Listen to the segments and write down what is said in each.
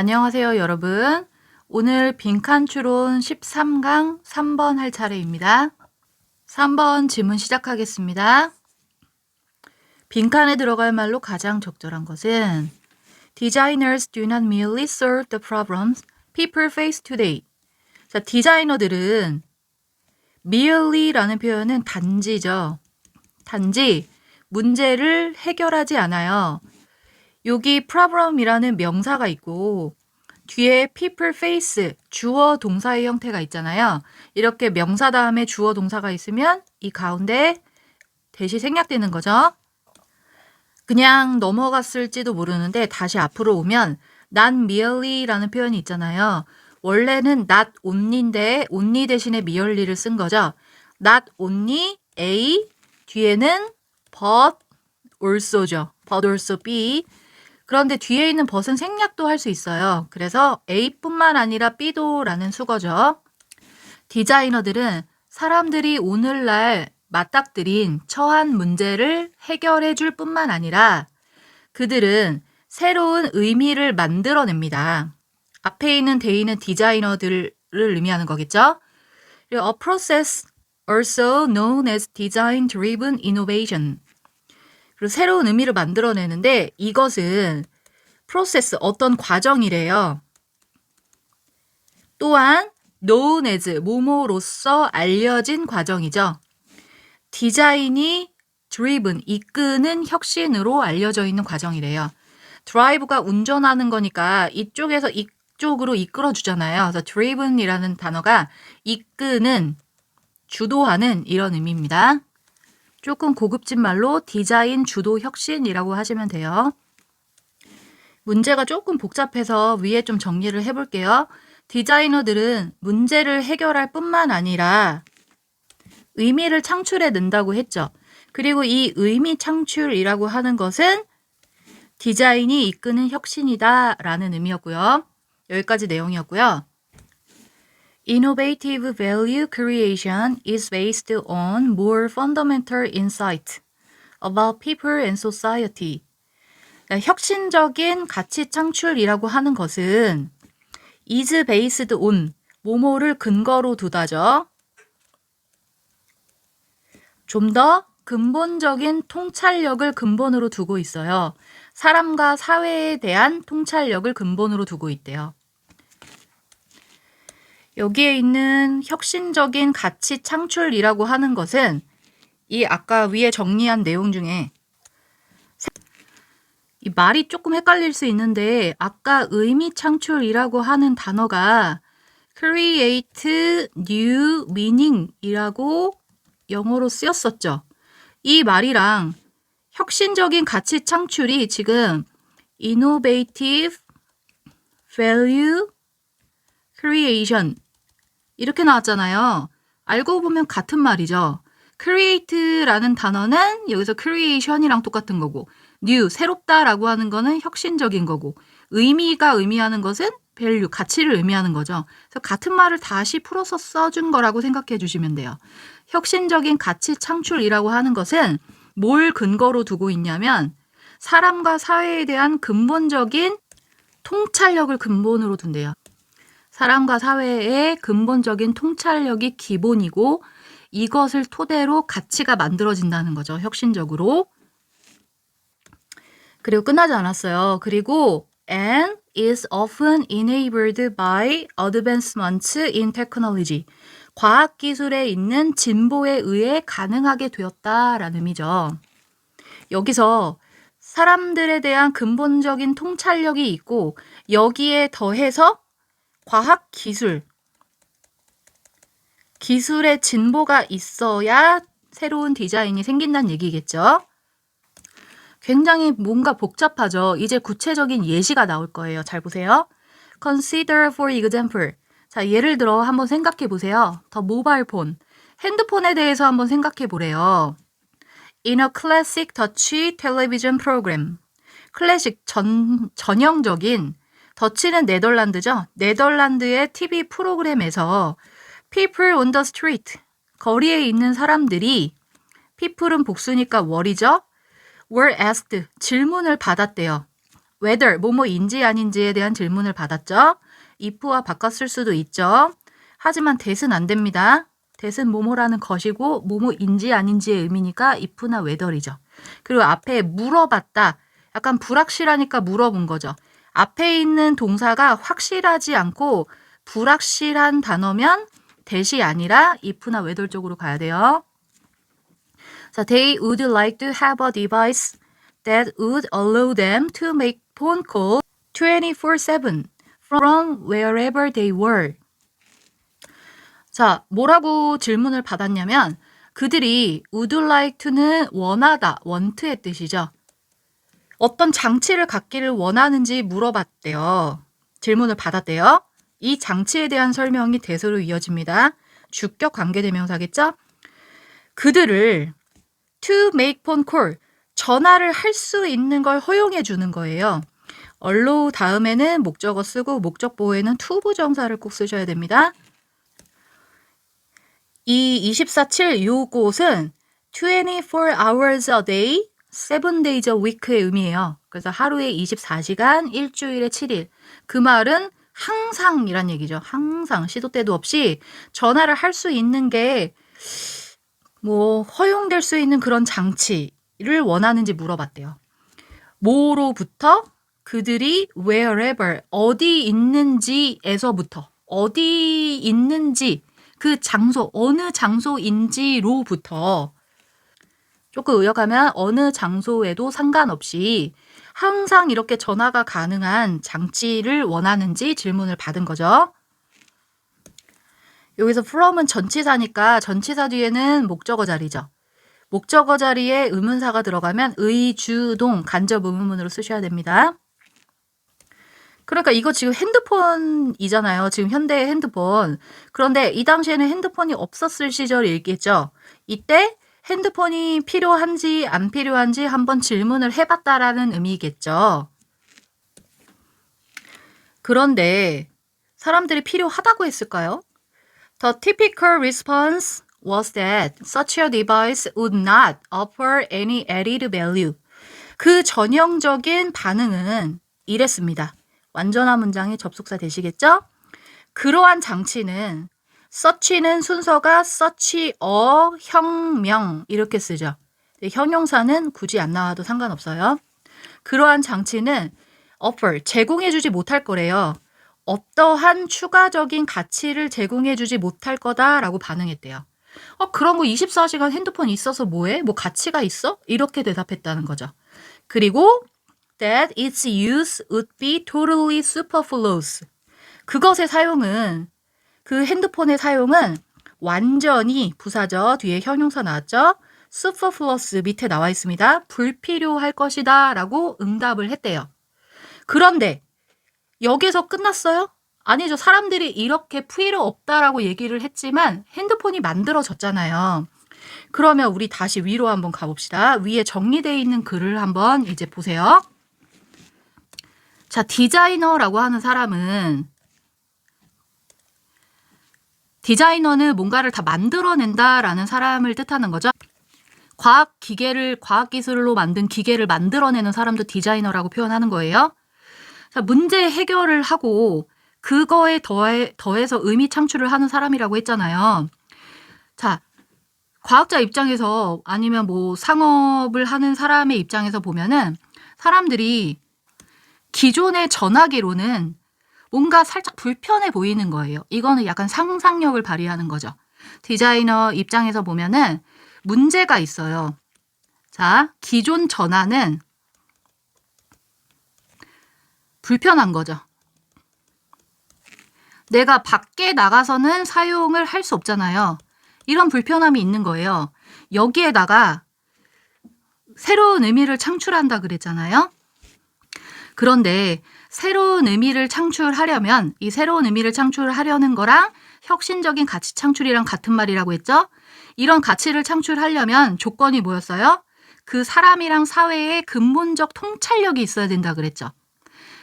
안녕하세요, 여러분. 오늘 빈칸 추론 13강 3번 할 차례입니다. 3번 지문 시작하겠습니다. 빈칸에 들어갈 말로 가장 적절한 것은 Designers do not merely solve the problems people face today. 자, 디자이너들은 merely라는 표현은 단지죠. 단지 문제를 해결하지 않아요. 여기 problem이라는 명사가 있고 뒤에 people face 주어 동사의 형태가 있잖아요. 이렇게 명사 다음에 주어 동사가 있으면 이 가운데 대시 생략되는 거죠. 그냥 넘어갔을지도 모르는데 다시 앞으로 오면 not merely라는 표현이 있잖아요. 원래는 not only인데 only 대신에 merely를 쓴 거죠. not only A 뒤에는 but also죠. but also B 그런데 뒤에 있는 벗은 생략도 할 수 있어요. 그래서 A뿐만 아니라 B도라는 수거죠. 디자이너들은 사람들이 오늘날 맞닥뜨린 처한 문제를 해결해 줄 뿐만 아니라 그들은 새로운 의미를 만들어냅니다. 앞에 있는 대의는 디자이너들을 의미하는 거겠죠? a process also known as design driven innovation. 그리고 새로운 의미를 만들어내는데 이것은 프로세스 어떤 과정이래요. 또한 known as 모모로서 알려진 과정이죠. 디자인이 driven 이끄는 혁신으로 알려져 있는 과정이래요. 드라이브가 운전하는 거니까 이쪽에서 이쪽으로 이끌어 주잖아요. 그래서 driven이라는 단어가 이끄는 주도하는 이런 의미입니다. 조금 고급진 말로 디자인 주도 혁신이라고 하시면 돼요. 문제가 조금 복잡해서 위에 좀 정리를 해볼게요. 디자이너들은 문제를 해결할 뿐만 아니라 의미를 창출해 낸다고 했죠. 그리고 이 의미 창출이라고 하는 것은 디자인이 이끄는 혁신이다 라는 의미였고요. 여기까지 내용이었고요. Innovative value creation is based on more fundamental insight about people and society. 그러니까 혁신적인 가치 창출이라고 하는 것은 is based on 모모를 근거로 두다죠. 좀 더 근본적인 통찰력을 근본으로 두고 있어요. 사람과 사회에 대한 통찰력을 근본으로 두고 있대요. 여기에 있는 혁신적인 가치 창출이라고 하는 것은 이 아까 위에 정리한 내용 중에 이 말이 조금 헷갈릴 수 있는데 아까 의미 창출이라고 하는 단어가 create new meaning이라고 영어로 쓰였었죠. 이 말이랑 혁신적인 가치 창출이 지금 innovative value creation 이렇게 나왔잖아요. 알고 보면 같은 말이죠. create라는 단어는 여기서 creation이랑 똑같은 거고 new 새롭다라고 하는 거는 혁신적인 거고 의미가 의미하는 것은 value 가치를 의미하는 거죠. 그래서 같은 말을 다시 풀어서 써준 거라고 생각해 주시면 돼요. 혁신적인 가치 창출이라고 하는 것은 뭘 근거로 두고 있냐면 사람과 사회에 대한 근본적인 통찰력을 근본으로 둔대요. 사람과 사회의 근본적인 통찰력이 기본이고 이것을 토대로 가치가 만들어진다는 거죠. 혁신적으로. 그리고 끝나지 않았어요. 그리고 and is often enabled by advancements in technology. 과학 기술에 있는 진보에 의해 가능하게 되었다라는 의미죠. 여기서 사람들에 대한 근본적인 통찰력이 있고 여기에 더해서 과학 기술, 기술의 진보가 있어야 새로운 디자인이 생긴다는 얘기겠죠. 굉장히 뭔가 복잡하죠. 이제 구체적인 예시가 나올 거예요. 잘 보세요. Consider for example. 자, 예를 들어 한번 생각해 보세요. 더 모바일 폰. 핸드폰에 대해서 한번 생각해 보래요. In a classic touch television program. 클래식 전, 전형적인 더치는 네덜란드죠. 네덜란드의 TV 프로그램에서 People on the street. 거리에 있는 사람들이 people은 복수니까 월이죠. were asked 질문을 받았대요. whether 뭐뭐인지 아닌지에 대한 질문을 받았죠. if와 바꿨을 수도 있죠. 하지만 that은 안 됩니다. that은 뭐뭐라는 것이고 뭐뭐인지 아닌지의 의미니까 if나 whether이죠. 그리고 앞에 물어봤다. 약간 불확실하니까 물어본 거죠. 앞에 있는 동사가 확실하지 않고 불확실한 단어면 that이 아니라 if나 whether 쪽으로 가야 돼요. 자, they would like to have a device that would allow them to make phone calls 24/7 from wherever they were. 자, 뭐라고 질문을 받았냐면 그들이 would like to는 원하다, want의 뜻이죠. 어떤 장치를 갖기를 원하는지 물어봤대요. 질문을 받았대요. 이 장치에 대한 설명이 대소로 이어집니다. 주격 관계대명사겠죠? 그들을 to make phone call, 전화를 할 수 있는 걸 허용해 주는 거예요. allow 다음에는 목적어 쓰고 목적 보호에는 to 부정사를 꼭 쓰셔야 됩니다. 이 24-7 요곳은 24 hours a day, 7 days a week의 의미예요. 그래서 하루에 24시간, 일주일에 7일. 그 말은 항상이란 얘기죠. 항상 시도 때도 없이 전화를 할 수 있는 게 뭐 허용될 수 있는 그런 장치를 원하는지 물어봤대요. 뭐로부터 그들이 wherever 어디 있는지에서부터 어디 있는지 그 장소 어느 장소인지로부터 조금 의역하면 어느 장소에도 상관없이 항상 이렇게 전화가 가능한 장치를 원하는지 질문을 받은 거죠. 여기서 from은 전치사니까 전치사 뒤에는 목적어 자리죠. 목적어 자리에 의문사가 들어가면 의주동 간접 의문문으로 쓰셔야 됩니다. 그러니까 이거 지금 핸드폰이잖아요. 지금 현대의 핸드폰. 그런데 이 당시에는 핸드폰이 없었을 시절이 있겠죠. 이때 핸드폰이 필요한지 안 필요한지 한번 질문을 해봤다라는 의미겠죠. 그런데 사람들이 필요하다고 했을까요? The typical response was that such a device would not offer any added value. 그 전형적인 반응은 이랬습니다. 완전한 문장의 접속사 되시겠죠? 그러한 장치는 such는 순서가 a 혁명 이렇게 쓰죠. 형용사는 굳이 안 나와도 상관없어요. 그러한 장치는 offer 제공해주지 못할 거래요. 어떠한 추가적인 가치를 제공해주지 못할 거다라고 반응했대요. 어, 그런 거 24시간 핸드폰 있어서 뭐해? 뭐 가치가 있어? 이렇게 대답했다는 거죠. 그리고 that its use would be totally superfluous. 그것의 사용은 그 핸드폰의 사용은 완전히 부사죠. 뒤에 형용사 나왔죠. superfluous 밑에 나와 있습니다. 불필요할 것이다 라고 응답을 했대요. 그런데 여기서 끝났어요? 아니죠. 사람들이 이렇게 필요 없다라고 얘기를 했지만 핸드폰이 만들어졌잖아요. 그러면 우리 다시 위로 한번 가봅시다. 위에 정리되어 있는 글을 한번 이제 보세요. 자, 디자이너라고 하는 사람은 디자이너는 뭔가를 다 만들어낸다라는 사람을 뜻하는 거죠. 과학 기계를 과학 기술로 만든 기계를 만들어내는 사람도 디자이너라고 표현하는 거예요. 자, 문제 해결을 하고 그거에 더해, 더해서 의미 창출을 하는 사람이라고 했잖아요. 자, 과학자 입장에서 아니면 뭐 상업을 하는 사람의 입장에서 보면은 사람들이 기존의 전화기로는 뭔가 살짝 불편해 보이는 거예요. 이거는 약간 상상력을 발휘하는 거죠. 디자이너 입장에서 보면은 문제가 있어요. 자, 기존 전화는 불편한 거죠. 내가 밖에 나가서는 사용을 할 수 없잖아요. 이런 불편함이 있는 거예요. 여기에다가 새로운 의미를 창출한다 그랬잖아요. 그런데 새로운 의미를 창출하려면 이 새로운 의미를 창출하려는 거랑 혁신적인 가치 창출이랑 같은 말이라고 했죠. 이런 가치를 창출하려면 조건이 뭐였어요? 그 사람이랑 사회의 근본적 통찰력이 있어야 된다 그랬죠.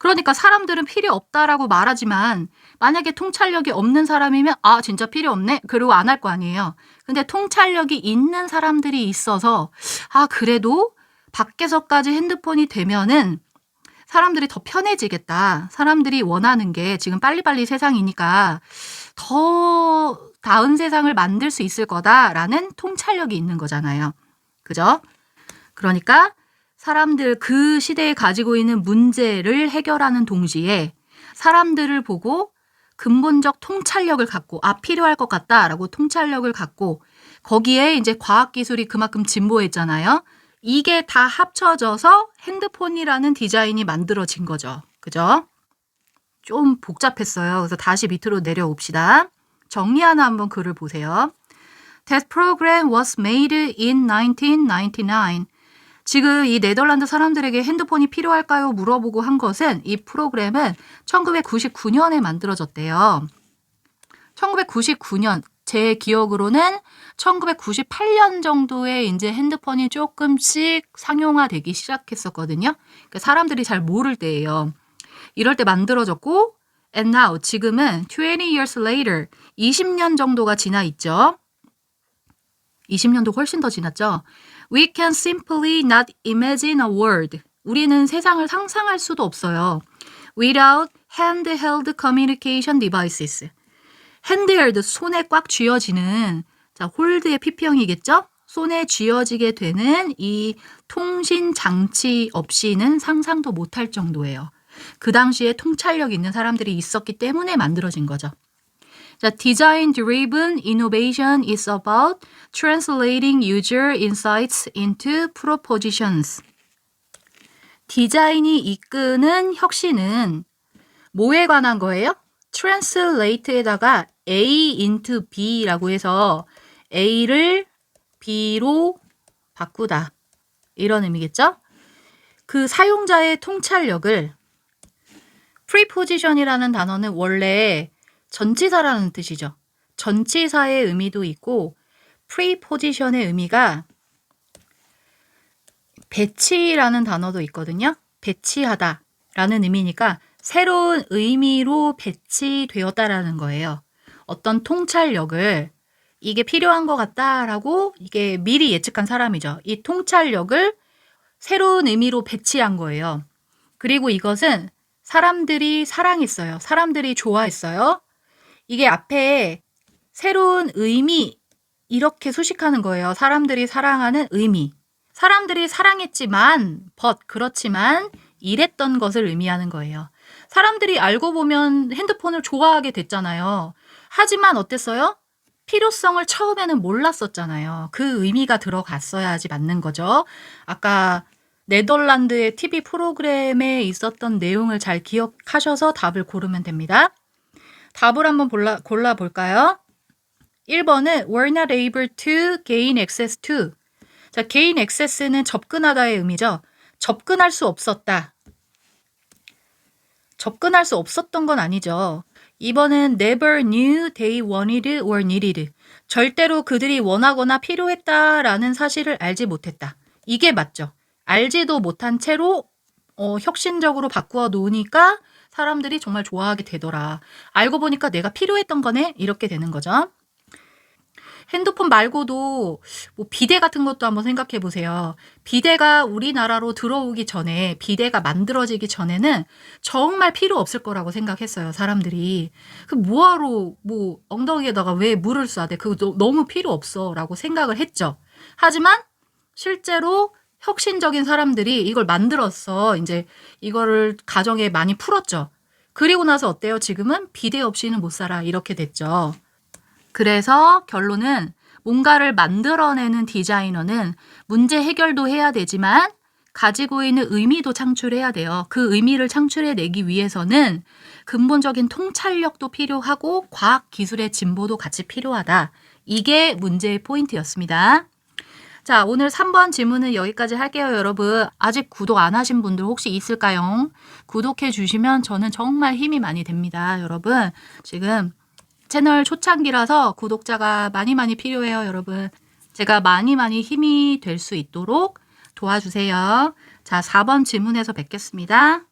그러니까 사람들은 필요 없다라고 말하지만 만약에 통찰력이 없는 사람이면 아 진짜 필요 없네 그리고 안 할 거 아니에요. 근데 통찰력이 있는 사람들이 있어서 아 그래도 밖에서까지 핸드폰이 되면은 사람들이 더 편해지겠다. 사람들이 원하는 게 지금 빨리빨리 세상이니까 더 나은 세상을 만들 수 있을 거다라는 통찰력이 있는 거잖아요. 그죠? 그러니까 사람들 그 시대에 가지고 있는 문제를 해결하는 동시에 사람들을 보고 근본적 통찰력을 갖고 아 필요할 것 같다라고 통찰력을 갖고 거기에 이제 과학 기술이 그만큼 진보했잖아요. 이게 다 합쳐져서 핸드폰이라는 디자인이 만들어진 거죠. 그죠? 좀 복잡했어요. 그래서 다시 밑으로 내려옵시다. 정리 하나 한번 글을 보세요. That program was made in 1999. 지금 이 네덜란드 사람들에게 핸드폰이 필요할까요? 물어보고 한 것은 이 프로그램은 1999년에 만들어졌대요. 1999년 제 기억으로는 1998년 정도에 이제 핸드폰이 조금씩 상용화되기 시작했었거든요. 그러니까 사람들이 잘 모를 때예요. 이럴 때 만들어졌고 and now 지금은 20 years later 20년 정도가 지나 있죠. 20년도 훨씬 더 지났죠. We can simply not imagine a world. 우리는 세상을 상상할 수도 없어요. Without handheld communication devices. 핸드헬드 손에 꽉 쥐어지는 자 홀드의 PP형이겠죠? 손에 쥐어지게 되는 이 통신 장치 없이는 상상도 못할 정도예요. 그 당시에 통찰력 있는 사람들이 있었기 때문에 만들어진 거죠. 자, design driven innovation is about translating user insights into propositions. 디자인이 이끄는 혁신은 뭐에 관한 거예요? translate에다가 A into B라고 해서 A를 B로 바꾸다. 이런 의미겠죠? 그 사용자의 통찰력을 preposition이라는 단어는 원래 전치사라는 뜻이죠. 전치사의 의미도 있고 preposition의 의미가 배치라는 단어도 있거든요. 배치하다라는 의미니까 새로운 의미로 배치되었다라는 거예요. 어떤 통찰력을 이게 필요한 것 같다라고 이게 미리 예측한 사람이죠. 이 통찰력을 새로운 의미로 배치한 거예요. 그리고 이것은 사람들이 사랑했어요. 사람들이 좋아했어요. 이게 앞에 새로운 의미 이렇게 수식하는 거예요. 사람들이 사랑하는 의미. 사람들이 사랑했지만, but 그렇지만 이랬던 것을 의미하는 거예요. 사람들이 알고 보면 핸드폰을 좋아하게 됐잖아요. 하지만 어땠어요? 필요성을 처음에는 몰랐었잖아요. 그 의미가 들어갔어야지 맞는 거죠. 아까 네덜란드의 TV 프로그램에 있었던 내용을 잘 기억하셔서 답을 고르면 됩니다. 답을 한번 골라, 골라볼까요? 1번은 were not able to gain access to. 자, gain access는 접근하다의 의미죠. 접근할 수 없었다. 접근할 수 없었던 건 아니죠. 2번은 never knew they wanted or needed. 절대로 그들이 원하거나 필요했다라는 사실을 알지 못했다. 이게 맞죠. 알지도 못한 채로 어, 혁신적으로 바꾸어 놓으니까 사람들이 정말 좋아하게 되더라. 알고 보니까 내가 필요했던 거네? 이렇게 되는 거죠. 핸드폰 말고도 뭐 비대 같은 것도 한번 생각해 보세요. 비대가 우리나라로 들어오기 전에 비대가 만들어지기 전에는 정말 필요 없을 거라고 생각했어요. 사람들이 그 뭐하러 뭐 엉덩이에다가 왜 물을 돼? 그거 너무 필요 없어라고 생각을 했죠. 하지만 실제로 혁신적인 사람들이 이걸 만들었어. 이제 이거를 가정에 많이 풀었죠. 그리고 나서 어때요? 지금은 비대 없이는 못 살아. 이렇게 됐죠. 그래서 결론은 뭔가를 만들어내는 디자이너는 문제 해결도 해야 되지만 가지고 있는 의미도 창출해야 돼요. 그 의미를 창출해내기 위해서는 근본적인 통찰력도 필요하고 과학 기술의 진보도 같이 필요하다. 이게 문제의 포인트였습니다. 자, 오늘 3번 질문은 여기까지 할게요, 여러분. 아직 구독 안 하신 분들 혹시 있을까요? 구독해 주시면 저는 정말 힘이 많이 됩니다, 여러분. 지금 채널 초창기라서 구독자가 많이 많이 필요해요, 여러분. 제가 많이 많이 힘이 될 수 있도록 도와주세요. 자, 4번 질문에서 뵙겠습니다.